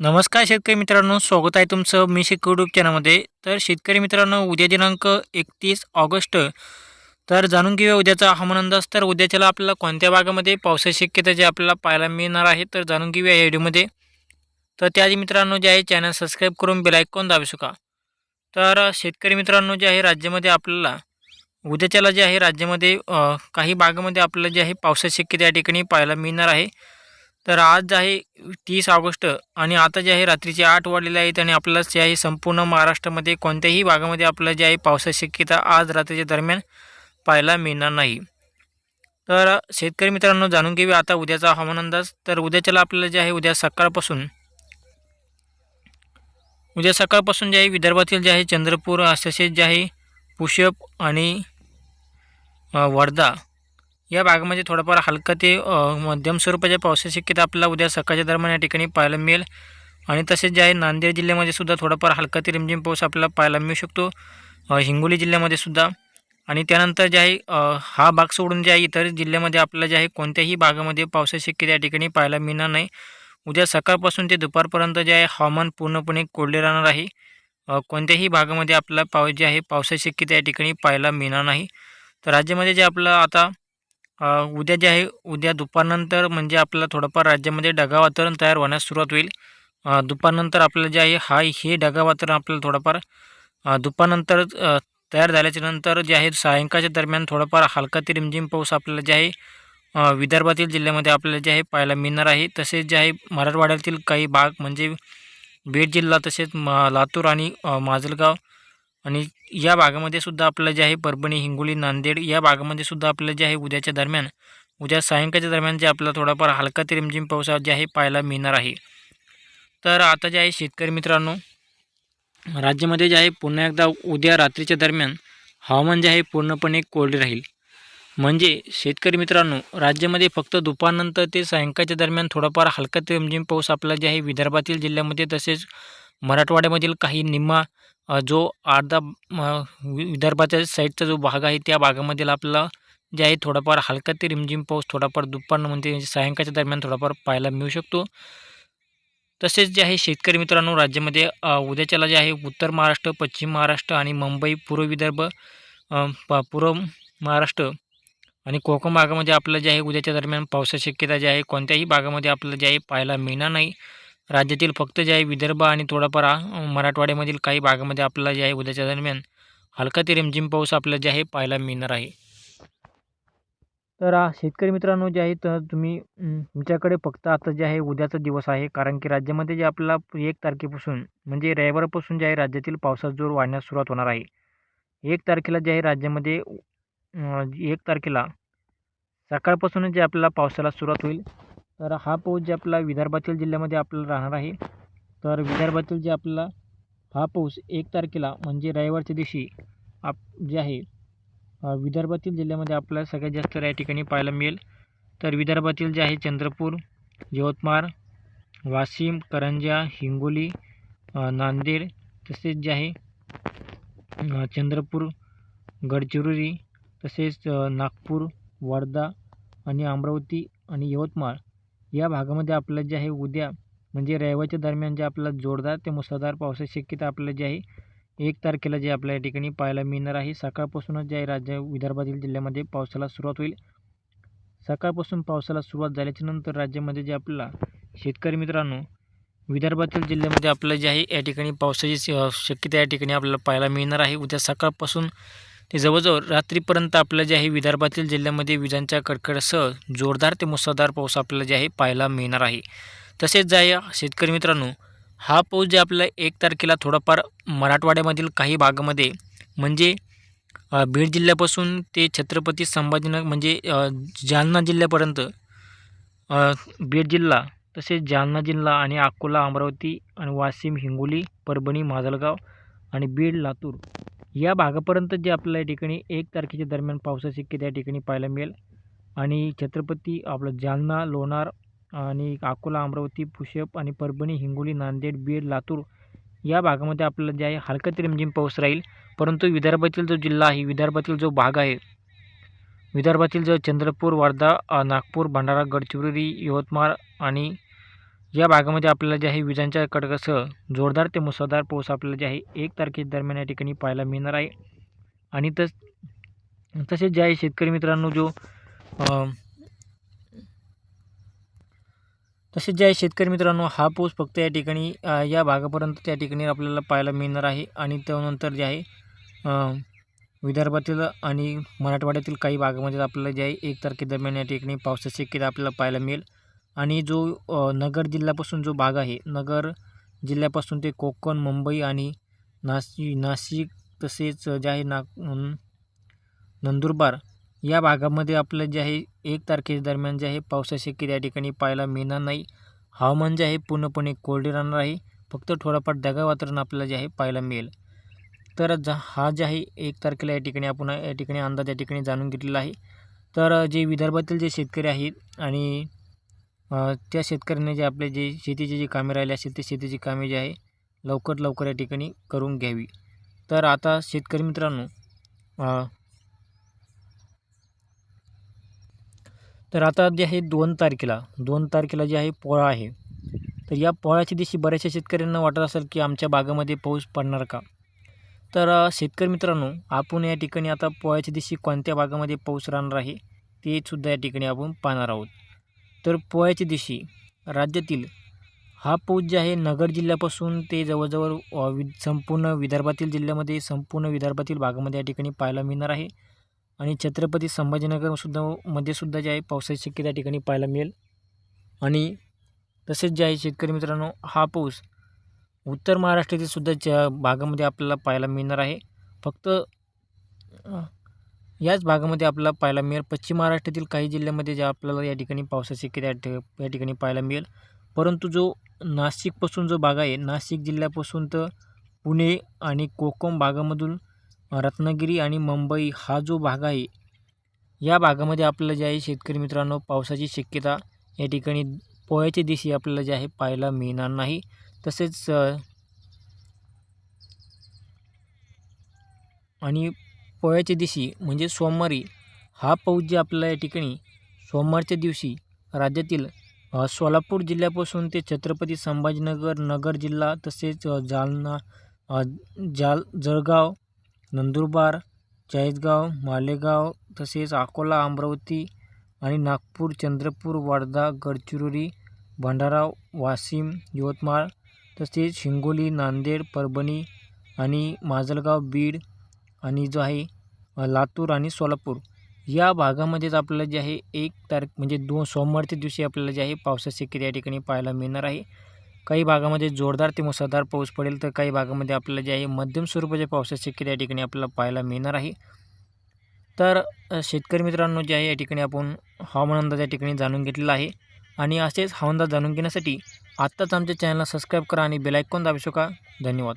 नमस्कार शेतकरी मित्रांनो स्वागत आहे तुमचं मी शेतकरी युट्यूब चॅनलमध्ये तर शेतकरी मित्रांनो उद्या दिनांक एकतीस ऑगस्ट. तर जाणून घेऊया उद्याचा हवामान अंदाज. तर उद्याच्याला आपल्याला कोणत्या भागामध्ये पावसाची शक्यता जे आपल्याला पाहायला मिळणार आहे तर जाणून घेऊया या व्हिडिओमध्ये तर त्याआधी मित्रांनो जे आहे चॅनल सबस्क्राईब करून बेलायकॉन दाबू शका तर शेतकरी मित्रांनो जे आहे राज्यामध्ये आपल्याला उद्याच्याला जे आहे राज्यामध्ये काही भागामध्ये आपल्याला जे आहे पावसाची शक्यता या ठिकाणी पाहायला मिळणार आहे. तर आज जे आहे तीस ऑगस्ट आणि आता जे आहे रात्रीचे आठ वाढलेले आहेत आणि आपल्याला जे आहे संपूर्ण महाराष्ट्रामध्ये कोणत्याही भागामध्ये आपल्याला जे आहे पावसाची शक्यता आज रात्रीच्या दरम्यान पाहायला मिळणार नाही. तर शेतकरी मित्रांनो जाणून घेऊया आता उद्याचा हवामान अंदाज. तर उद्याच्याला आपल्याला जे आहे उद्या सकाळपासून उद्या सकाळपासून जे आहे विदर्भातील जे आहे चंद्रपूर तसेच जे आहे पुष्यप आणि वर्धा या भागामध्ये थोडाफार हलका ते मध्यम स्वरूपाच्या पावसाची शक्यता आपल्याला उद्या सकाळच्या दरम्यान या ठिकाणी पाहायला मिळेल. आणि तसेच जे आहे नांदेड जिल्ह्यामध्ये सुद्धा थोडाफार हलका ते रिमझिम पाऊस आपल्याला पाहायला मिळू शकतो. हिंगोली जिल्ह्यामध्ये सुद्धा. आणि त्यानंतर जे आहे हा भाग सोडून जे आहे इतर जिल्ह्यामध्ये आपल्याला जे आहे कोणत्याही भागामध्ये पावसाची शक्यता या ठिकाणी पाहायला मिळणार नाही. उद्या सकाळपासून ते दुपारपर्यंत जे आहे हवामान पूर्णपणे कोरडे राहणार आहे. कोणत्याही भागामध्ये आपल्याला पाव जे आहे पावसाची शक्यता या ठिकाणी पाहायला मिळणार नाही. तर राज्यामध्ये जे आपलं आता उद्या जे आहे उद्या दुपारनंतर म्हणजे आपल्याला थोडंफार राज्यामध्ये ढगाळ वातावरण तयार होण्यास सुरुवात होईल. दुपारनंतर आपल्याला जे आहे हा हे ढगाळ वातावरण आपल्याला थोडंफार दुपारनंतर तयार झाल्याच्यानंतर जे आहे सायंकाळच्या दरम्यान थोडंफार हलका ते रिमझिम पाऊस आपल्याला जे आहे विदर्भातील जिल्ह्यामध्ये आपल्याला जे आहे पाहायला मिळणार आहे. तसेच जे आहे मराठवाड्यातील काही भाग म्हणजे बीड जिल्हा तसेच म लातूर आणि माजलगाव आणि या भागामध्ये सुद्धा आपलं जे आहे परभणी हिंगोली नांदेड या भागामध्ये सुद्धा आपलं जे आहे उद्याच्या दरम्यान उद्या सायंकाळच्या दरम्यान जे आपला थोडाफार हलका ते रिमझिम पाऊस जे आहे पाहायला मिळणार आहे. तर आता जे आहे शेतकरी मित्रांनो राज्यामध्ये जे आहे पुन्हा एकदा उद्या रात्रीच्या दरम्यान हवामान जे आहे पूर्णपणे कोरडे राहील. म्हणजे शेतकरी मित्रांनो राज्यामध्ये फक्त दुपारनंतर ते सायंकाळच्या दरम्यान थोडाफार हलका ते रिमझिम पाऊस आपला जे आहे विदर्भातील जिल्ह्यामध्ये तसेच मराठवाड्यामधील काही निम्मा जो अर्धा वि- विदर्भाच्या साईडचा जो भाग आहे त्या भागामधील आपल्याला जे आहे थोडाफार हलका ते रिमझिम पाऊस थोडाफार दुपारनं म्हणजे सायंकाळच्या दरम्यान थोडाफार पाहायला मिळू शकतो. तसेच जे आहे शेतकरी मित्रांनो राज्यामध्ये उद्याच्याला जे आहे उत्तर महाराष्ट्र पश्चिम महाराष्ट्र आणि मुंबई पूर्व विदर्भ प- पूर्व महाराष्ट्र आणि कोकण भागामध्ये आपलं जे आहे उद्याच्या दरम्यान पावसाची शक्यता जी आहे कोणत्याही भागामध्ये आपलं जे आहे पाहायला मिळणार नाही. राज्यातील फक्त जे आहे विदर्भ आणि थोडाफार मराठवाड्यामधील काही भागामध्ये आपल्याला जे आहे उद्याच्या दरम्यान हलका ते रिमझिम पाऊस आपल्याला जे आहे पाहायला मिळणार आहे. तर शेतकरी मित्रांनो जे आहे तर तुम्ही तुमच्याकडे फक्त आता जे आहे उद्याचा दिवस आहे कारण की राज्यामध्ये जे आपल्याला एक तारखेपासून म्हणजे रविवारपासून जे आहे राज्यातील पावसाचा जोर वाढण्यास सुरुवात होणार आहे. एक तारखेला जे आहे राज्यामध्ये एक तारखेला सकाळपासूनच जे आपल्याला पावसाला सुरुवात होईल. तर हा पाऊस जे आपला विदर्भातील जिल्ह्यामध्ये आपल्याला राहणार आहे. तर विदर्भातील जे आपला हा पाऊस एक तारखेला म्हणजे रविवारच्या दिवशी आप जे आहे विदर्भातील जिल्ह्यामध्ये आपल्याला सगळ्यात जास्त या ठिकाणी पाहायला मिळेल. तर विदर्भातील जे आहे चंद्रपूर यवतमाळ वाशिम करंजा हिंगोली नांदेड तसेच जे आहे चंद्रपूर गडचिरोली तसेच नागपूर वर्धा आणि अमरावती आणि यवतमाळ या भागामध्ये आपल्याला जे आहे उद्या म्हणजे रविवारच्या दरम्यान जे आपल्याला जोरदार ते मुसळधार पावसाची शक्यता आपल्याला जे आहे एक तारखेला जे आपल्या या ठिकाणी पाहायला मिळणार आहे. सकाळपासूनच जे आहे राज्य विदर्भातील जिल्ह्यामध्ये पावसाला सुरुवात होईल. सकाळपासून पावसाला सुरुवात झाल्याच्यानंतर राज्यामध्ये जे आपल्याला शेतकरी मित्रांनो विदर्भातील जिल्ह्यामध्ये आपल्याला जे आहे या ठिकाणी पावसाची शक्यता या ठिकाणी आपल्याला पाहायला मिळणार आहे. उद्या सकाळपासून ते जवळजवळ रात्रीपर्यंत आपल्याला जे आहे विदर्भातील जिल्ह्यामध्ये विजांच्या कडकडासह जोरदार ते मुसळधार पाऊस आपल्याला जे आहे पाहायला मिळणार आहे. तसेच जे आहे शेतकरी मित्रांनो हा पाऊस जे आपल्याला एक तारखेला थोडाफार मराठवाड्यामधील काही भागामध्ये म्हणजे बीड जिल्ह्यापासून ते छत्रपती संभाजीनगर म्हणजे जालना जिल्ह्यापर्यंत बीड जिल्हा तसेच जालना जिल्हा आणि अकोला अमरावती आणि वाशिम हिंगोली परभणी माजलगाव आणि बीड लातूर या भागापर्यंत जे आपल्याला या ठिकाणी एक तारखेच्या दरम्यान पावसाची शक्यता या ठिकाणी पाहायला मिळेल? आणि छत्रपती आपलं जालना लोणार आणि अकोला अमरावती पुष्यप आणि परभणी हिंगोली नांदेड बीड लातूर या भागामध्ये आपल्याला जे आहे हलका ते रिमझिम पाऊस राहील. परंतु विदर्भातील जो जिल्हा आहे विदर्भातील जो भाग आहे विदर्भातील जो चंद्रपूर वर्धा नागपूर भंडारा गडचिरोली यवतमाळ आणि या भागामध्ये आपल्याला जे आहे विजांच्या कडकासह जोरदार ते मुसळधार पाऊस आपल्याला जे आहे एक तारखे दरम्यान या ठिकाणी पाहायला मिळणार आहे. आणि तस तसेच जे आहे शेतकरी मित्रांनो जो तसेच जे आहे शेतकरी मित्रांनो हा पाऊस फक्त या ठिकाणी या भागापर्यंत त्या ठिकाणी आपल्याला पाहायला मिळणार आहे. आणि त्यानंतर जे आहे विदर्भातील आणि मराठवाड्यातील काही भागामध्ये आपल्याला जे आहे एक तारखेदरम्यान या ठिकाणी पावसाची शक्यता आपल्याला पाहायला मिळेल. आणि जो नगर जिल्ह्यापासून जो भाग आहे नगर जिल्ह्यापासून ते कोकण मुंबई आणि नाशिक नाशिक तसेच जे आहे ना नंदुरबार या भागामध्ये आपलं जे आहे एक तारखे दरम्यान जे आहे पावसाची शक्यता या ठिकाणी पाहायला मिळणार नाही. हवामान जे आहे पूर्णपणे कोरडे राहणार आहे. फक्त थोडंफार ढगाळ वातावरण आपल्याला जे आहे पाहायला मिळेल. तर जा हा जे आहे एक तारखेला या ठिकाणी आपण या ठिकाणी अंदाज या ठिकाणी जाणून घेतलेला आहे. तर जे विदर्भातील जे शेतकरी आहेत आणि त्या शेतकऱ्यांनी जे आपले जे शेतीचे जे कामे राहिले असेल ते शेतीची कामे जे आहे लवकर लवकर या ठिकाणी करून घ्यावी. तर आता शेतकरी मित्रांनो तर आता जे आहे दोन तारखेला दोन तारखेला जे आहे पोळा आहे. तर या पोळ्याच्या दिवशी बऱ्याचशा शेतकऱ्यांना वाटत असेल की आमच्या बागेमध्ये पाऊस पडणार का? तर शेतकरी मित्रांनो आपण या ठिकाणी आता पोळ्याच्या दिवशी कोणत्या भागामध्ये पाऊस राहणार आहे ते सुद्धा या ठिकाणी आपण पाहणार आहोत. तर पोळ्याच्या दिवशी राज्यातील हा पाऊस जे आहे नगर जिल्ह्यापासून ते जवळजवळ वि संपूर्ण विदर्भातील जिल्ह्यामध्ये संपूर्ण विदर्भातील भागामध्ये या ठिकाणी पाहायला मिळणार आहे. आणि छत्रपती संभाजीनगरसुद्धा मध्ये सुद्धा जे आहे पावसाची शक्यता या ठिकाणी पाहायला मिळेल. आणि तसेच जे आहे शेतकरी मित्रांनो हा पाऊस उत्तर महाराष्ट्रातील सुद्धा ज्या भागामध्ये आपल्याला पाहायला मिळणार आहे. फक्त याच भागामध्ये आपल्याला पाहायला मिळेल. पश्चिम महाराष्ट्रातील काही जिल्ह्यामध्ये जे आपल्याला या ठिकाणी पावसाची शक्यता या या ठिकाणी पाहायला मिळेल. परंतु जो नाशिकपासून जो भाग आहे नाशिक जिल्ह्यापासून तर पुणे आणि कोकम भागामधून रत्नागिरी आणि मुंबई हा जो भाग आहे या भागामध्ये आपल्याला जे आहे शेतकरी मित्रांनो पावसाची शक्यता या ठिकाणी पोळ्याच्या दिवशी आपल्याला जे आहे पाहायला मिळणार नाही. तसेच आणि पोळ्याच्या दिवशी म्हणजे सोमवारी हा पाऊस जे आपल्याला या ठिकाणी सोमवारच्या दिवशी राज्यातील सोलापूर जिल्ह्यापासून ते छत्रपती संभाजीनगर नगर जिल्हा तसेच जालना जाल जळगाव नंदुरबार चाळीसगाव मालेगाव तसेच अकोला अमरावती आणि नागपूर चंद्रपूर वर्धा गडचिरोली भंडारा वाशिम यवतमाळ तसेच हिंगोली नांदेड परभणी आणि माजलगाव बीड आणि जो आहे लातूर आणि सोलापूर. या भागामध्येच आपल्याला जे आहे एक तारीख म्हणजे दोन सोमवारच्या दिवशी आपल्याला जे आहे पावसाची शक्यता या ठिकाणी पाहायला मिळणार आहे. काही भागामध्ये जोरदार ते मुसळधार पाऊस पडेल तर काही भागामध्ये आपल्याला जे आहे मध्यम स्वरूपाच्या पावसाची शक्यता या ठिकाणी आपल्याला पाहायला मिळणार आहे. तर शेतकरी मित्रांनो जे आहे या ठिकाणी आपण हवामान अंदाज या ठिकाणी जाणून घेतलेला आहे. आणि असेच हवामान अंदाज जाणून घेण्यासाठी आत्ताच आमच्या चॅनलला सबस्क्राईब करा आणि बेलायकॉन दाबू शका धन्यवाद.